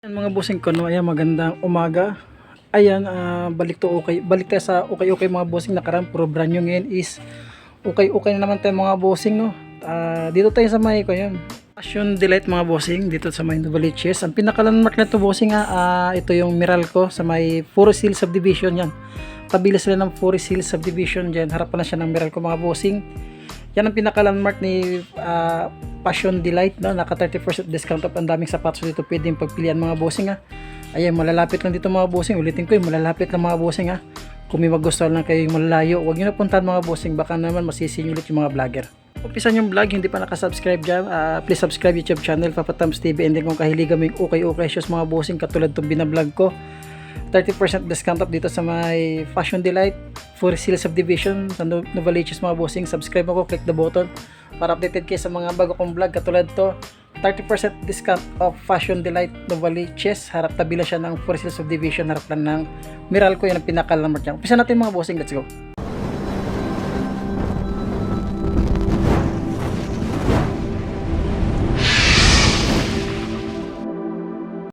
Ayan, mga bossing ko, no? Ayan, magandang umaga. Ayan, ah, balik to okay. Balik tayo sa okay okay mga bossing nakaraan. Puro brand new ngayon is okay okay na naman tayo mga bossing, no? Ah, dito tayo sa may ko yun. Passion Delight mga bossing dito sa may Novaliches. Ang pinaka-landmark na to bossing ha, ah, ito yung Meralco sa may Forest Hill Subdivision yan. Tabila sila ng Forest Hill Subdivision dyan. Harapan na siya ng Meralco mga bossing. Yan ang pinaka-landmark ni ah, Passion Delight, no? Naka 30% discount off. Ang daming sapatos dito pwedeng pagpilian mga bossing, ha? Ayan, malalapit lang dito mga bossing. Ulitin ko, yung malalapit lang mga bossing, ha? Kung may magustuhan lang kayo yung malalayo, huwag nyo na puntahan mga bossing. Baka naman masisinyulit ulit yung mga vlogger. Umpisan yung vlog, hindi pa nakasubscribe dyan, ah, please subscribe YouTube channel, Papa Tams TV, and then kung kahiligan mo yung okay-okay shows mga bossing, katulad itong binablog ko, 30% discount off dito sa may Fashion Delight for Hill Subdivision sa No- Novaliches mga bossing. Subscribe ako, click the button para updated kayo sa mga bago kong vlog katulad to 30% discount of Fashion Delight Novaliches. Harap tabi lang siya ng Forest Hill Subdivision. Harap lang ng Meralco yun ang pinaka-landmark niya. Umpisa natin mga bossing. Let's go.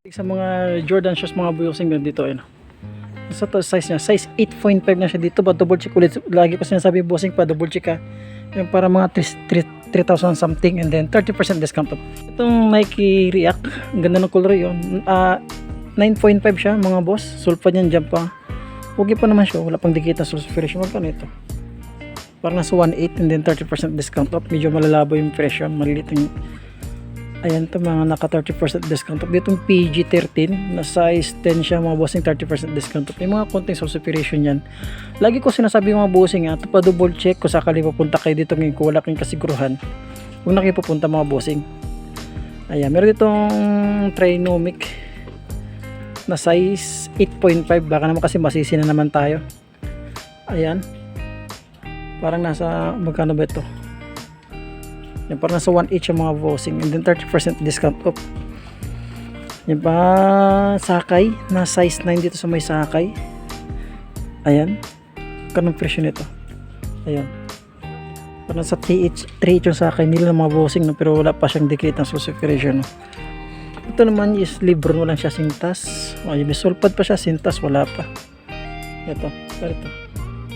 Sa mga Jordan shoes mga bossing dito ayun. Sa to size niya, size 8.5 na siya dito. Ba double check ulit. Lagi ko sinasabi bossing pa double check ka. Yung para mga 3 3,000 something and then 30% discount off. Itong Nike React, ang ganda ng color yun. Ah 9.5 siya mga boss. Sulfa niyan dyan pa. Okay pa naman siya. Wala pang dikita sa presyo. Magkano ito? Parang nasa 1.8 and then 30% discount off. Medyo malalabo yung presyo. Malilit yung Ayan to mga naka 30% discount off. Ditong PG13 na size 10 siya mga bossing 30% discount off. May mga konting substitution yan. Lagi ko sinasabi mga bossing ha, ito pa double check kung sakali pupunta kayo dito ngayon kung wala kayong kasiguruhan. Kung na kayo pupunta mga bossing. Ayan, meron ditong Trinomic na size 8.5 baka naman kasi masisi na naman tayo. Ayan. Parang nasa magkano ba ito? Yan, parang nasa 1 each yung mga bossing and then 30% discount off. Yan pa sakay na size 9 dito sa may sakay. Ayan. Kanong presyo nito? Ayan. Parang sa 3 each, 3 each yung sakay nila ng mga bossing no? pero wala pa siyang decrete ng subscription. No? Ito naman is libre mo lang siya sintas. Ay, may sulpad pa siya sintas wala pa. Ito, ito.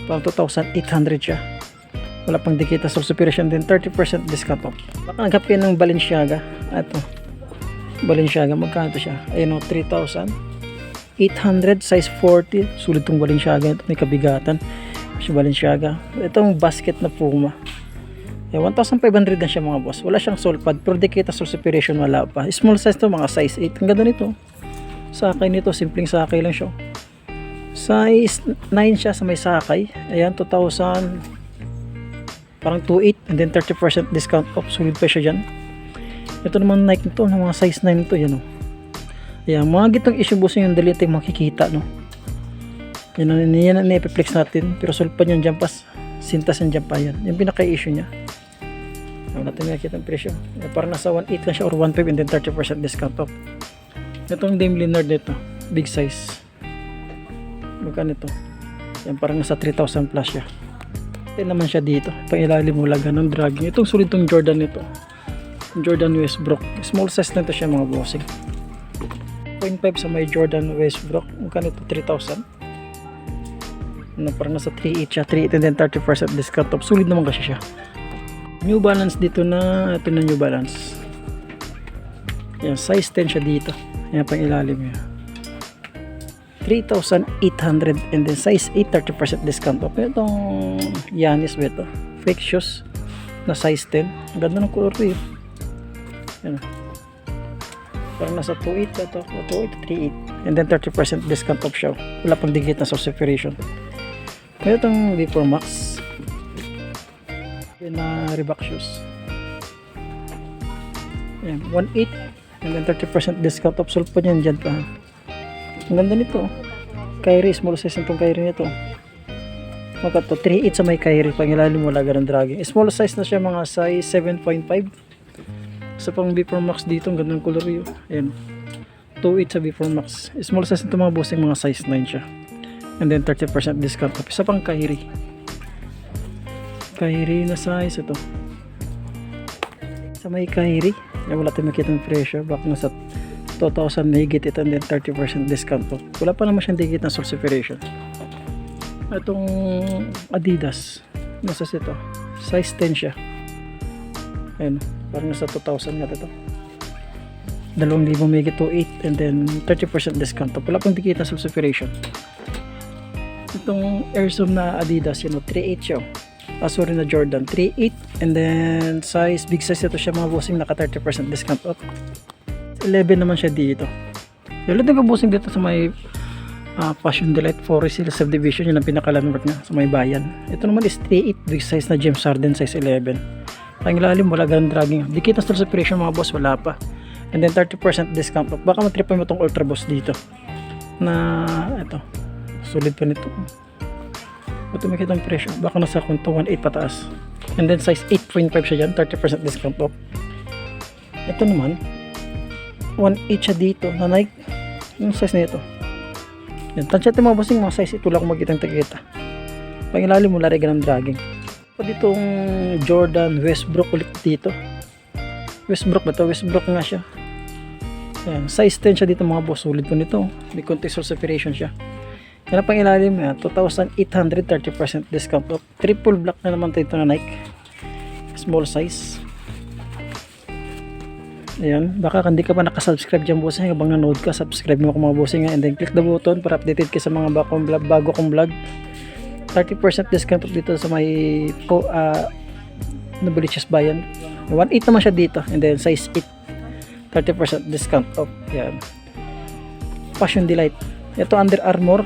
Parang 2,800 siya wala pang dikita sa subscription din 30% discount. Off baka naghanap kayo ng Balenciaga. Ito. Balenciaga magkano siya? Ayun o 3,800 size 40 sulit tong Balenciaga ito may kabigatan si Balenciaga. Itong basket na Puma. Eh, 1,500 na siya mga boss. Wala siyang sole pad pero dikita sa subscription wala pa. Small size to mga size 8 ang ganda nito. Sakay nito simpleng sakay lang siya. Size 9 siya sa may sakay. Ayan 2,000 parang 2.8 and then 30% discount. Off sulit pa dyan. Ito naman Nike nito ng mga size 9 nito yan o yan mga gitong issue boss yung dali tayong makikita no? Yan ang yan ang ipiplex natin pero sulit pa yung jampas sintas yung jampa yan. Yung pinaka issue niya. Ang natin nakikita ang presyo. Eh, parang nasa 1.8 lang siya or 1.5 and then 30% discount off itong Dame Leonard nito big size. Magkano ito? Yan parang nasa 3,000 plus siya Ito naman siya dito. Pang ilalim mo lang ganun dragging. Itong sulit tong Jordan nito. Jordan Westbrook. Small size na siya mga bossing. 0.5 sa may Jordan Westbrook. Magkano ito? 3,000. Ano, parang nasa 3.8 siya. 3.8 and then 30% discount off. Sulit naman kasi siya. New Balance dito na. Ito na New Balance. Yan, size 10 siya dito. Yan pang ilalim niya. 3,800 and then size 8 30% discount. Off itong Yanis ba ito? Fake shoes na size 10 ang ganda ng color ko yun yan. Parang nasa 2.8 ito? 2.8 3.8 and then 30% discount off siya wala pang digit na subscription. Kaya itong V4 Max yun na Reebok shoes. Yan 1.8 and then 30% discount. Off sulpo niyan dyan pa ang ganda nito. Kyrie, small size nitong Kyrie nito. Maka to 3.8 sa may Kyrie. Pang ilalim wala ganun dragging. Small size na siya mga size 7.5. Sa pang B4 Max dito, ang ganda ng color yun. Ayan. 2.8 sa B4 Max. Small size nito mga bossing, mga size 9 siya. And then 30% discount. Isa pang Kyrie. Kyrie na size ito. Sa may Kyrie. Yan wala tayong makita ng presyo. Baka nasa 2,000 higit ito and then 30% discount po. Wala pa naman siyang digit na source separation. Itong Adidas, nasa ito, size 10 siya. Ayun, parang nasa 2,000 nga ito. 2,000 higit to 8 and then 30% discount. Wala pang digit na source separation. Itong Air Zoom na Adidas, yun, 3.8 siya. Ah, sorry na Jordan, 3.8 and then size, big size ito siya mga bossing, naka 30% discount off. 11 naman siya dito. Yung ulit nagkabusing dito sa may ah, Passion Delight Forest Hill Subdivision, yun ang pinakalandmark niya sa may bayan. Ito naman is 3.8 big size na James Harden size 11. Ang ilalim, wala ganun dragging. Dikit na stall separation mga boss, wala pa. And then 30% discount off. Baka matripan mo itong Ultra Boss dito. Na, ito, sulit pa nito. Ito makita ang presyo. Baka nasa kung 1.8 pataas. And then size 8.5 siya dyan, 30% discount off. Ito naman, 1.8 siya dito na Nike. Yung size na ito. Yan, tansya mga bossing, mga size ito lang kung makita ang tagkita. Pangilalim mo, lari ng dragging. Pa ditong Jordan Westbrook ulit dito. Westbrook ba to? Westbrook nga siya. Yan, size 10 siya dito mga boss. Sulit po nito. May contextual separation siya. Yan ang pangilalim niya, 2,830% discount off. Triple black na naman ito na Nike. Small size. Ayan, baka hindi ka pa nakasubscribe dyan bossing habang nanood ka, subscribe mo ako mga bossing and then click the button para updated ka sa mga bagong vlog, bago kong vlog. 30% discount dito sa may po, uh, Nobiliches Bayan. 1.8 naman siya dito and then size 8. 30% discount off. Yan. Passion Delight. Ito Under Armour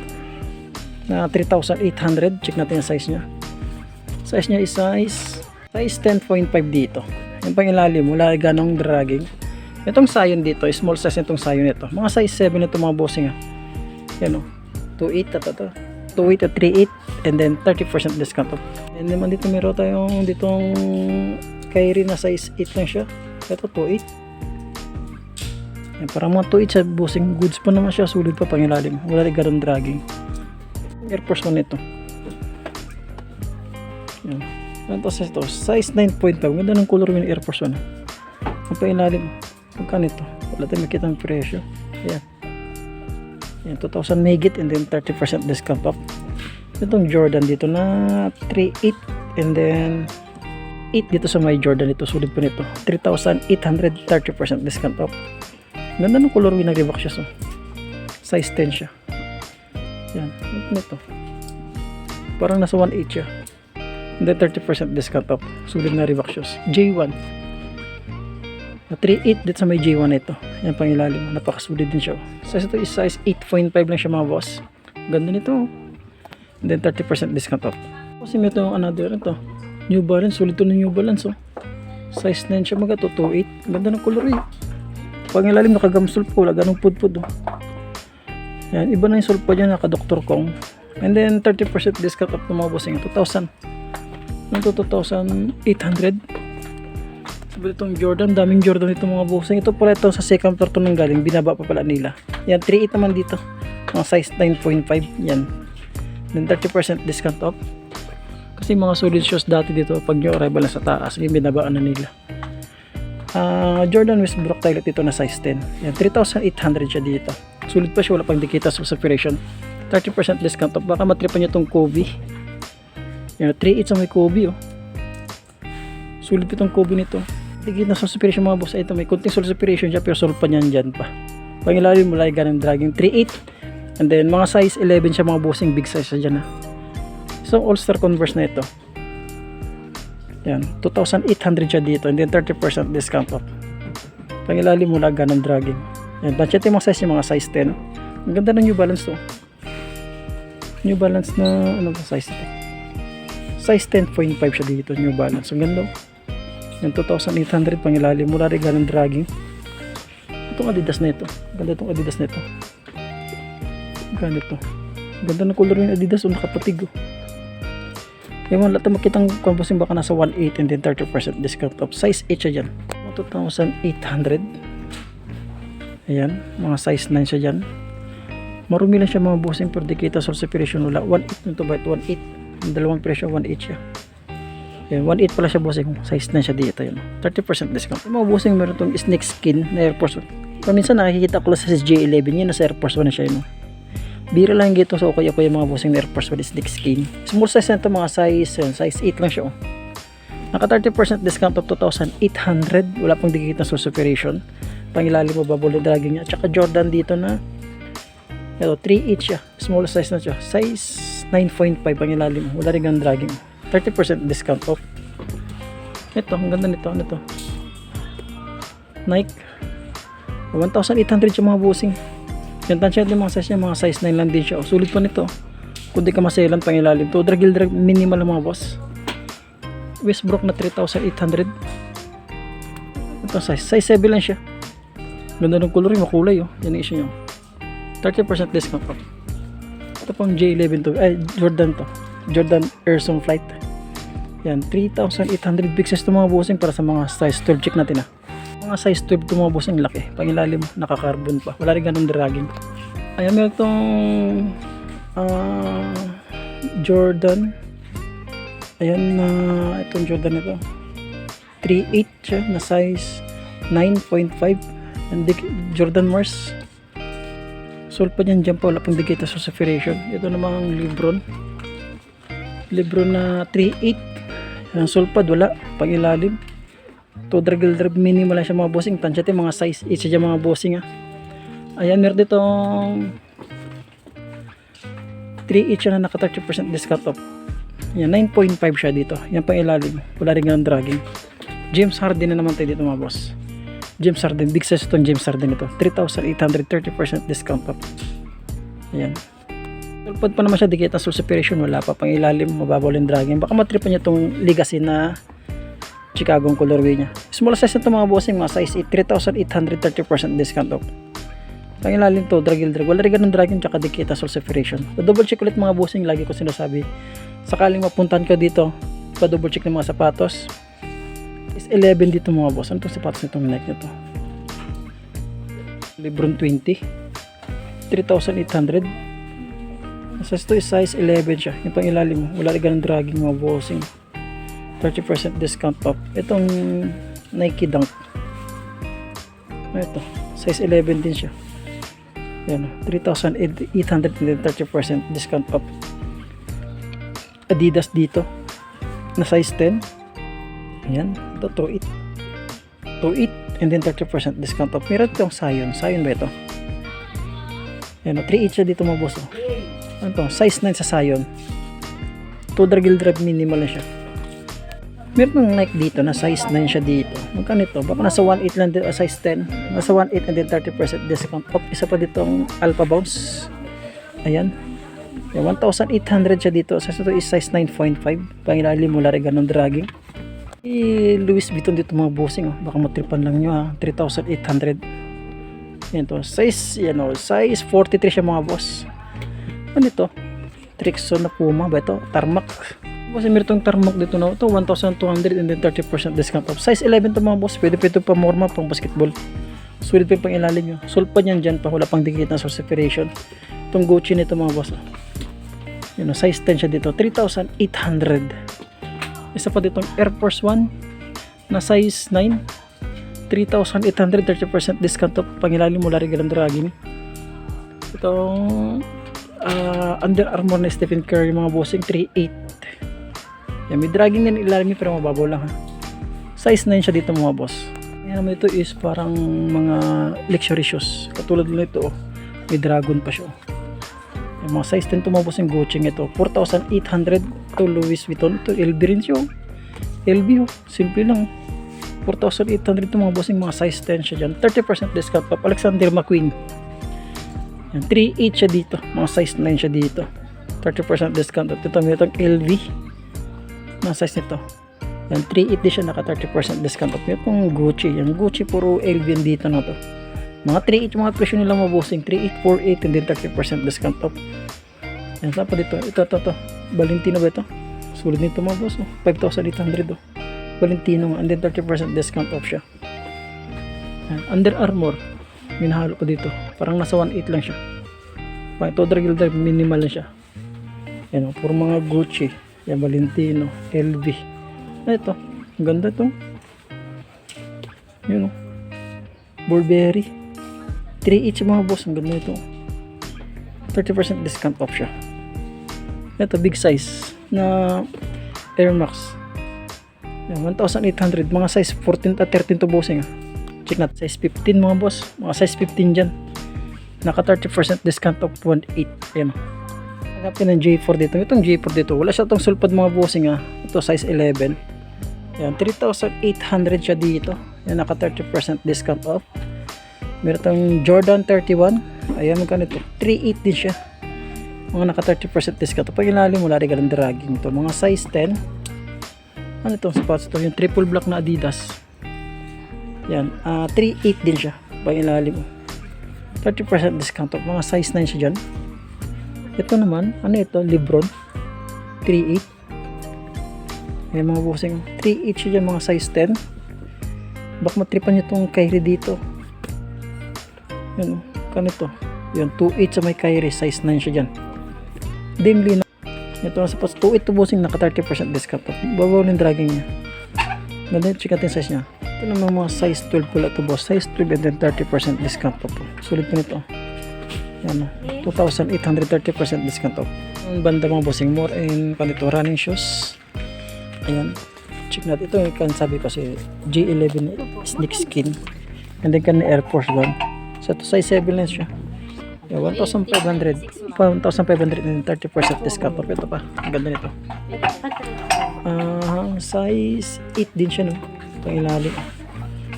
na 3,800. Check natin yung size niya. Size niya is size size 10.5 dito. Yung pangilalim, wala ganong dragging. Itong sayon dito, small size itong sayon nito. Mga size 7 ito mga bossing ah. Yan o. 2.8 ito to. 2.8 to 3.8 and then 30% discount off. And naman dito meron tayong ditong Kyrie na size 8 lang siya. Ito 2.8. Yan, parang mga 2.8 siya bossing goods pa naman siya. Sulit pa pangilalim. Wala rin ganong dragging. Air Force 1 ito. Yan. Ito sa ito, size 9.5. Ganda ng color yung Air Force 1. Ang pailalim, magkano ito? Wala tayong makita ng presyo. Ayan. Ayan, 2,000 megit and then 30% discount off. Itong Jordan dito na 3.8 and then 8 dito sa may Jordan ito. Sulit po nito. 3,830% discount off. Ganda ng color yung nag-revox siya. So. Size 10 siya. Yan. Ito? Parang nasa 1.8 siya. And then 30% discount off. Sulit na Reebok shoes. J1. Na 3.8 dito sa may J1 ito. Yan pang ilalim. Napakasulit din siya. Size ito is size 8.5 lang siya mga boss. Ganda nito. oh. And then 30% discount off. Kasi may ito another ito. New Balance. Sulit ito ng New Balance oh. Size 9 siya mga to 2.8. Ganda ng color eh. Pang ilalim nakagamsul po. Wala ganong pud-pud oh. Yan. Iba na yung sulpa dyan. Naka Dr. Kong. And then 30% discount off ng mga bossing. 2,000. Ano to 2,800? Sabi itong Jordan, daming Jordan ito mga bossing. Ito pala ito sa second floor to nang galing, binaba pa pala nila. Yan, 3.8 naman dito. Mga size 9.5, yan. Then 30% discount off. Kasi mga solid shoes dati dito, pag nyo arrival na sa taas, yung binabaan na nila. Ah, Jordan Westbrook Toilet dito na size 10. Yan, 3,800 siya dito. Sulit pa siya, wala pang dikita sa separation. 30% discount off. Baka matripan nyo itong Kobe. Yan, 3.8 sa may Kobe, oh. Sulit itong Kobe nito. Tigit na sa separation mga boss. Ito, may kunting sol separation siya, pero sol pa niyan dyan pa. Pangilalim mo lang ganang dragging 3.8. And then, mga size 11 siya mga bossing, big size siya dyan, ha. So, All-Star Converse na ito. Yan, 2,800 siya dito. And then, 30% discount off. Pangilalim mo lang ganang dragging. Yan, budget yung mga size yung mga size 10. Ang ganda ng New Balance to. New Balance na, ano ba size ito? size 10.5 siya dito New Balance ang ganda oh. Yung 2,800 pang ilalim mula rin ganun dragging. Itong Adidas na ito. Ganda itong Adidas na ito. Ganito. Ganda ng color yung Adidas o nakapatig oh. yung mga lahat makitang kumpasing baka nasa 1.8 and then 30% discount off. Size 8 siya dyan. 2,800 ayan mga size 9 siya dyan. Marumi lang siya mga bossing pero di kita source separation wala. 1.8 nito ba 1.8 yung dalawang presyo 1.8 siya Yan, 1.8 pala siya bossing size na siya dito yun 30% discount yung mga bossing meron tong snake skin na Air Force Pero minsan nakikita ko lang sa J11 yun, nasa Air Force 1 na siya yun. Bira lang dito sa okay ako yung mga bossing na Air Force 1 is neck skin. Small size na ito mga size, yun, size 8 lang siya. Oh. Naka 30% discount of 2,800. Wala pong dikit na source operation. Pangilalim mo babolo dragging niya. Tsaka Jordan dito na ito, 3 each siya. Small size na siya. Size 9.5 pangilalim. Wala rin ganun dragging. 30% discount off. Ito, ang ganda nito. Ano to? Nike. 1,800 siya mga busing. Yung tansya din mga size niya, mga size 9 lang din siya. O, sulit pa nito. Kung di ka maselan pang ilalim to. Dragil drag minimal mga boss. Westbrook na 3,800. Ito size. Size 7 lang siya. Ganda ng color yung makulay oh. Yan ang issue nyo. 30% discount off. Ito pang J11 to. Ay, Jordan to. Jordan Airsom Flight. Yan, 3,800 pixels to mga bossing para sa mga size 12 check natin ah. Mga size 12 to mga bossing laki. Pangilalim, naka-carbon pa. Wala rin ganun dragging. Ayan, meron tong ah, Jordan. Ayan na itong Jordan ito. 3.8 siya na size 9.5 and Jordan Mars Sol pa dyan dyan pa wala pang digita sa saturation ito namang Lebron Lebron na 3.8 ang sulpad wala. Pang ilalim to draggle drag minimal lang siya mga bossing. Tansya mga size 8 siya mga bossing ha ayan meron ditong 3.8 siya na naka 30% discount off. Yan 9.5 siya dito. Yan pang ilalim. Wala rin ganun dragging. James Harden na naman tayo dito mga boss. James Harden big size itong James Harden ito. 3,830% discount off. Ayan Tulpad pa naman siya dikit ang source operation wala pa pang ilalim mababaw yung dragging baka matripan niya itong legacy na Chicago ang colorway niya. Small size na ito mga bossing mga size 8 3,830% discount off. Pang ilalim to dragil drag wala rin ganun dragging tsaka dikit ang source operation so, double check ulit mga bossing lagi ko sinasabi. Sakaling mapuntan ka dito pa double check ng mga sapatos. Is 11 dito mga boss. Ano itong sapatos nitong Nike nito Lebron 20 3,800 Size to is size 11 siya. Yung pang ilalim mo. Wala ganun dragging mga bossing. 30% discount off. Itong Nike Dunk. Ano ito? Size 11 din siya. Yan. oh. 3,800 and then 30% discount off. Adidas dito. Na size 10. Ayan. Ito 2.8. 2.8 and then 30% discount off. Meron itong Sion. Sion ba ito? Yan. 3.8 siya dito mga boss. Oh ano to, size 9 sa Sion. To dragil drag minimal na siya. Meron ng Nike dito na size 9 siya dito. Magkano ito? Baka nasa 1.8 lang dito, uh, size 10. Nasa 1.8 and then 30% discount off. Isa pa dito ang Alpha Bounce. Ayan. Yan, 1,800 siya dito. Size ito is size 9.5. Pangilalim mula rin ganun dragging. Eh, Louis Vuitton dito mga bossing. Oh. Baka matripan lang nyo ha. 3,800. Yan to. Size, yan o. Size 43 siya mga boss. Ano ito? Trixon na Puma ba ito? Tarmac. Kasi meron itong Tarmac dito na ito. 1,200 and then 30% discount off. Size 11 to mga boss. Pwede pa ito pa morma pang basketball. Sulit pa pang ilalim nyo. Sulpan yan dyan pa. Wala pang dikit na separation. Itong Gucci nito mga boss. Yun, size 10 siya dito. 3,800. Isa pa ditong Air Force 1 na size 9. 3,800 30% discount off. Pangilalim mo lari galang dragin. Itong ah, Under Armour na Stephen Curry mga bossing 3.8 yan may dragging din ilalim pero mababaw lang ha? Size 9 siya dito mga boss. Yan naman ito is parang mga luxury shoes. Katulad na ito oh. may dragon pa siya oh. yung mga size 10 to mga bossing Gucci ito 4,800 to Louis Vuitton to LB rin siya oh. LB oh. Simple lang 4,800 to mga bossing mga size 10 siya dyan. 30% discount pa Alexander McQueen 3.8 siya dito. Mga size 9 siya dito. 30% discount. At ito, meron LV. Mga size nito. Yan, 3.8 din siya. Naka 30% discount. At meron Gucci. Yan, Gucci puro LV yan dito na to. Mga 3.8 yung mga presyo nila mabusing. 3.8, 4.8 and then 30% discount off. Yan, pa dito? Ito, ito, ito. Valentino ba ito? Sulit nito mga boss. Oh. 5,800 oh. Valentino nga. And then 30% discount off siya. Yan, Under Armour minahalo ko dito parang nasa 1.8 lang siya ito drag drag minimal lang siya yan o puro mga Gucci yan Valentino LV ah, ito ganda ito yun o Burberry 3 each mga boss. Ang ganda ito. 30% discount off siya. Ito, big size na Air Max. Yan, 1,800. Mga size 14 at 13 to bossing. ah. Check natin. Size 15 mga boss. Mga size 15 dyan. Naka 30% discount of 1.8. Ayan. Hanapin ng J4 dito. Itong J4 dito. Wala siya itong sulpad mga bossing ah. Ito size 11. Yan. 3,800 siya dito. Yan. Naka 30% discount off. Meron itong Jordan 31. Ayan. Magkano ito? 3.8 din siya. Mga naka 30% discount. Pag ilalim mo, lari ka ng dragging to. Mga size 10. Ano itong spots to? Yung triple black na Adidas. Yan. ah 3.8 din siya. Pag ilalim mo. 30% discount off. Mga size 9 siya dyan. Ito naman, ano ito? Lebron. 3.8. Ayan mga bossing. 3.8 siya dyan, mga size 10. Baka matripan nyo itong Kyrie dito. Yan o. Kanito. Yan, 2.8 sa may Kyrie. Size 9 siya dyan. Dimly na. Ito na sa pas 2.8 to bossing. Naka 30% discount off. Babaw ng dragging niya. Ganda yung chicken size niya. Ito naman mga size 12 pala to boss. Size 12 and then 30% discount off. Sulit po nito. Yan o. 2,830% discount off. Ang banda mga bossing. More in kanito running shoes. Ayan. Check natin. Ito yung kan sabi ko si G11 sneak skin. And then kan Air Force One. So ito size 7 lang siya. Yeah, 1,500. 1,500 and 30% discount off. Ito pa. Ang ganda nito. Ah, size 8 din siya no. Ito ang ilalim.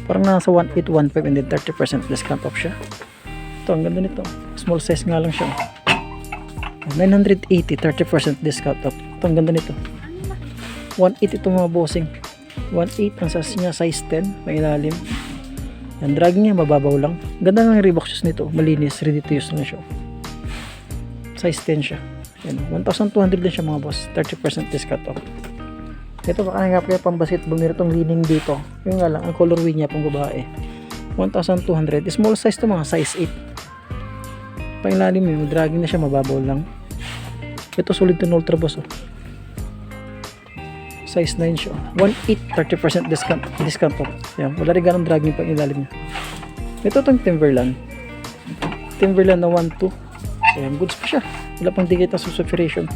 Parang nasa 1,815 and then 30% discount off siya. Ito ang ganda nito. Small size nga lang siya. 980 30% discount off. Ito ang ganda nito. 1.8 ito mga bossing 1.8 ang size niya size 10 may ilalim ang drag niya mababaw lang ganda ng Reebok shoes nito malinis ready to use na siya size 10 siya Yan, 1,200 din siya mga boss 30% discount off ito baka hanap kayo basketball meron itong leaning dito yung nga lang ang colorway niya pang babae 1,200 small size to mga size 8 pang ilalim yung dragging na siya mababaw lang ito solid to ultra boss oh size 9 siya. 1.8 30% discount discount po. Yan, wala rin ganong dragging pang ilalim niya. Ito tong Timberland. Timberland na 1.2. Ayan, goods pa siya. Wala pang digit na.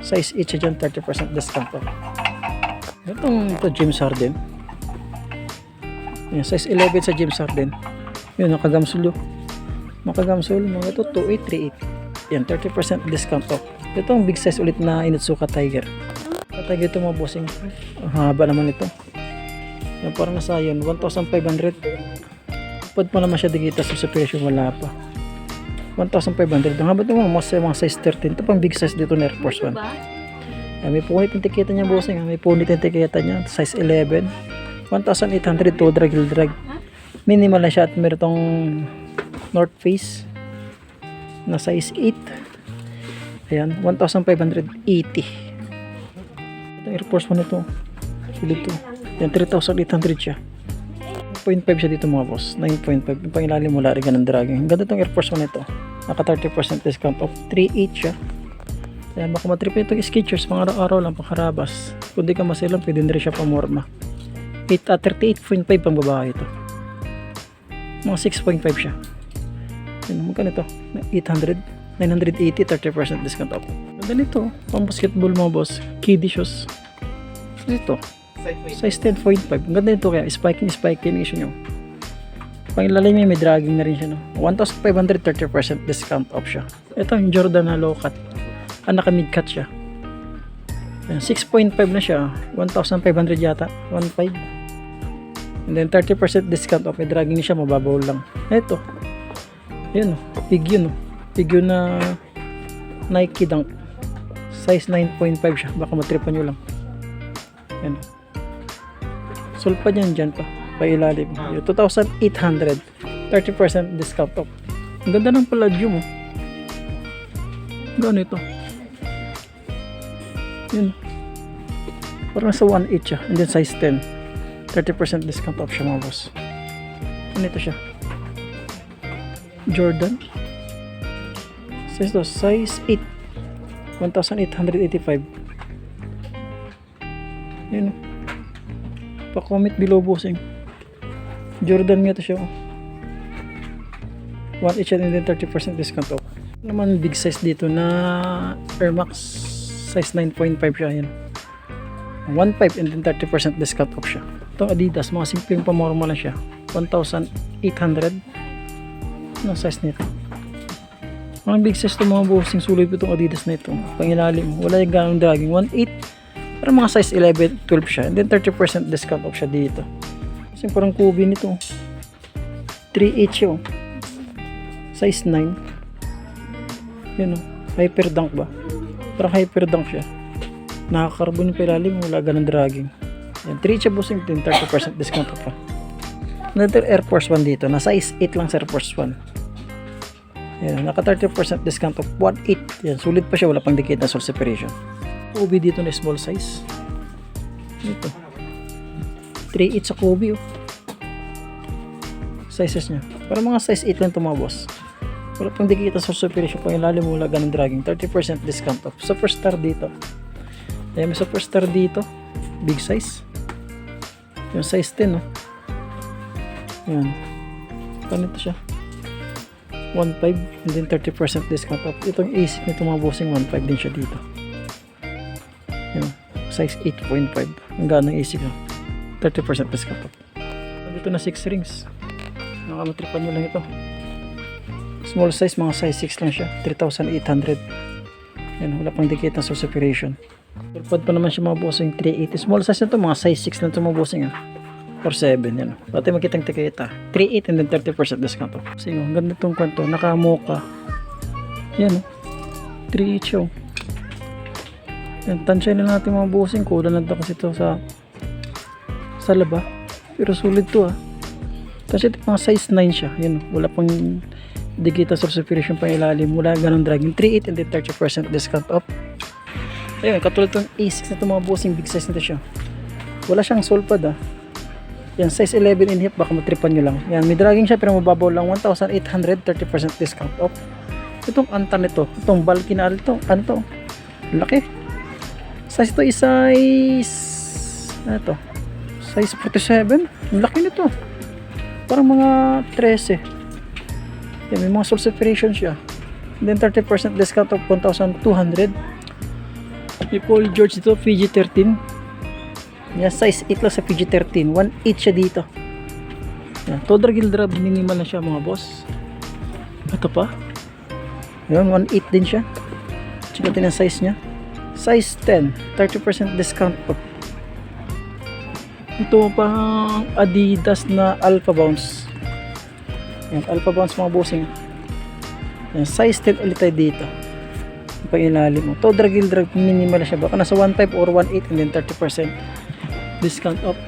Size 8 siya dyan, 30% discount po. Itong to James Harden. Yan, size 11 sa James Harden. Yun, nakagamsul yun. Nakagamsul, mga ito, 2838. Yan, 30% discount off. Ito ang big size ulit na Inutsuka Tiger. Tiger ito mga bossing. Haba naman ito. Yan, parang nasa yun, 1,500. Pwede pa naman siya digita sa so, wala pa. 1,500. Ang haba ito mga, mga size 13. Ito pang big size dito na Air Force 1. Ayan, may punit ang tiketa niya bossing. Ayan, may punit ang tiketa niya. Size 11. 1,800 to drag drag. Minimal na siya at meron tong North Face na size 8. Ayan, 1,580. Ito Air Force 1 ito. Sulit to. Ayan, 3,800 siya. 9.5 siya dito mga boss. 9.5. Yung pangilalim mula rin ng dragging. Ganda itong Air Force 1 ito. Naka 30% discount off. 3.8 siya. Kaya baka matrip itong Skechers pang araw-araw lang pang harabas. Kung di ka masilang, pwede na rin siya pamorma. 8 at 38.5 pang babae ito. Mga 6.5 siya. Yan, magkano ito? 800. 980, 30% discount off. Ganda nito, pang basketball mga boss. Kiddie shoes. Ito, size 10.5. Ang ganda nito kaya, spiking, spiking issue nyo. Pang ilalim may dragging na rin siya. No? 1,500, 30% discount off siya. Ito, yung Jordan na low cut. Ah, naka mid cut siya. Ayan, 6.5 na siya. 1,500 yata. 1.5. And then 30% discount off. May dragging siya, mababaw lang. Ito. Ayan o. Big yun o. Yun na Nike Dunk. Size 9.5 siya. Baka matripan nyo lang. Ayan o. Sulpa niyan dyan pa. Pailalim. Yung 2,800. 30% discount off. Ang ganda ng palladium o. Gano ito? Yun. Parang sa 1.8 siya. And then size 10. 30% discount off siya mga boss. Ano ito siya? Jordan. Size to, size 8. 1,885. Yun. Pa-comment below bossing. Jordan nga to siya. oh. 1 each and then 30% discount off. Naman big size dito na Air Max size 9.5 siya yan. 1.5 and then 30% discount off siya. Itong Adidas, mga simpleng pamorma lang siya. 1,800 Ano size nito? Mga big size itong mga bossing sulit itong Adidas na ito. Pangilalim, wala yung ganong dragging. 1.8 pero mga size 11, 12 siya. And then 30% discount off siya dito. Kasi parang kubi nito. 3.8 siya. oh. Size 9. Yun o. Hyper dunk ba? Parang hyper dunk siya. Nakakarbon yung pilalim. Wala ganun dragging. Yan. 3 siya bossing din. 30% discount pa. Another Air Force 1 dito. Na size 8 lang sa Air Force 1. Yan. Naka 30% discount off. 1.8. Yan. Sulit pa siya. Wala pang dikit na soul separation. Kobe dito na small size. Ito. 3.8 sa Kobe oh. Sizes niya. Para mga size 8 lang ito mga boss. Wala pang dikita sa supervision pang ilalim mula ganun dragging. 30% discount off. Superstar dito. Ayan, may superstar dito. Big size. Yung size 10 oh. Yan. Ganito siya. 1.5 and then 30% discount off. Itong AC nito mga bossing 1.5 din siya dito. Yan. Size 8.5. Ang gano'ng AC ko. 30% discount off. Dito na 6 rings. Nakamatripan nyo lang ito. Small size, mga size 6 lang siya. 3,800. Yan, wala pang dikit na source operation. Surpad pa naman siya mga bossing 380. Small size na to, mga size 6 lang to mga bossing. Ah. Or 7, yan. Pati makitang tikita. 3.8 and then 30% discount oh, ang ganda itong kwanto. Nakamoka. Yan oh. 3.8 siya oh. Yan, tansya na natin mga bossing. Kulang lang to kasi to sa sa laba. Pero sulit to ah. Kasi ito mga size 9 siya. Yan, wala pang digita source operation pa ilalim. Wala ganun dragging. 3.8 and then 30% discount off. Ayun, katulad itong A6 na ito mga bossing big size nito siya. Wala siyang sole pad ah. Yan, size 11 in hip, baka matripan nyo lang. Yan, may dragging siya pero mababaw lang. 1,800, 30% discount off. Itong anta nito, itong bulky na ito, ano to? Laki. Size ito is size, ano to? Size 47. Ang laki nito. Parang mga 13. Yan, may mga soul separation siya. Then 30% discount of 1,200. May Paul George dito, PG-13. Yan, size 8 lang sa PG-13. 1.8 siya dito. Yan, Todra Gildra, minimal na siya mga boss. Ito pa. Yan, 1.8 din siya. Check natin ang size niya. Size 10, 30% discount po. Ito pang Adidas na Alpha Bounce. Yan, Alpha Bounce mga bossing. Yan, size 10 ulit tayo dito. Pang ilalim mo. To drag il drag minimal siya. Baka nasa 1.5 or 1.8 and then 30% discount off.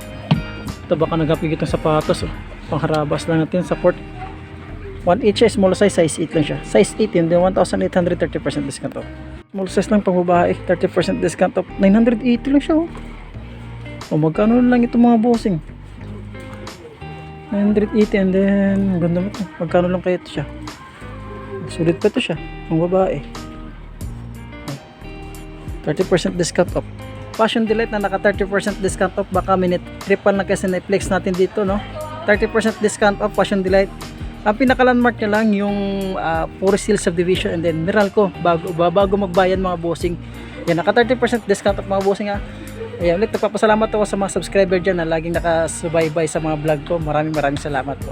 Ito baka nagapig itong sapatos. Oh. Pangharabas lang natin sa court. 1.8 siya, small size, size 8 lang siya. Size 18, then 1,830% discount off. Small size lang pang babae, 30% discount off. 980 lang siya oh. O magkano lang ito mga bossing? 980 and then ganda mo to. Magkano lang kaya ito siya? Sulit pa ito siya. Ang babae. 30% discount off. Fashion Delight na naka 30% discount off. Baka minute triple na kasi na-flex natin dito, no? 30% discount off Fashion Delight. Ang pinaka-landmark niya lang yung uh, Forest Hill Subdivision and then Meralco bago, bago magbayan mga bossing. Yan, naka 30% discount off mga bossing ha. Ayan, ulit nagpapasalamat ako sa mga subscriber dyan na laging nakasubaybay sa mga vlog ko. Maraming maraming salamat po.